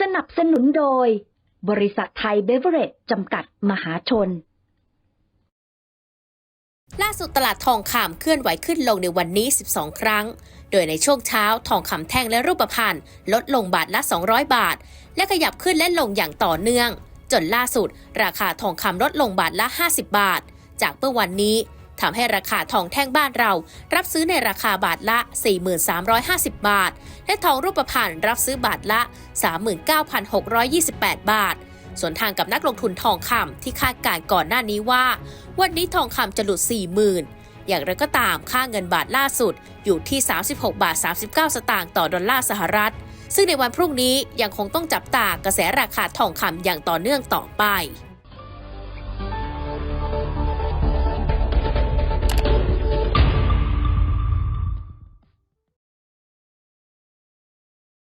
สนับสนุนโดย บริษัทไทยเบเวอเรจจำกัดมหาชน ล่าสุดตลาดทองคำเคลื่อนไหวขึ้นลงในวันนี้ 12 ครั้ง โดยในช่วงเช้าทองคำแท่งและรูปพรรณลดลงบาทละ 200 บาท และขยับขึ้นและลงอย่างต่อเนื่อง จนล่าสุด ราคาทองคำลดลงบาทละ 50 บาท จากเมื่อวันนี้ทำให้ราคาทองแท่งบ้านเรา รับซื้อในราคาบาทละ 4350 บาท และทองรูปพรรณรับซื้อบาทละ 39,628 บาท ส่วนทางกับนักลงทุนทองคำที่คาดการณ์ก่อนหน้านี้ว่า วันนี้ทองคำจะหลุด 40,000 อย่างไรก็ตามค่าเงินบาทล่าสุดอยู่ที่ 36 บาท 39 สตางค์ต่อดอลลาร์สหรัฐ ซึ่งในวันพรุ่งนี้ยังคงต้องจับตากระแสราคาทองคำอย่างต่อเนื่องต่อไป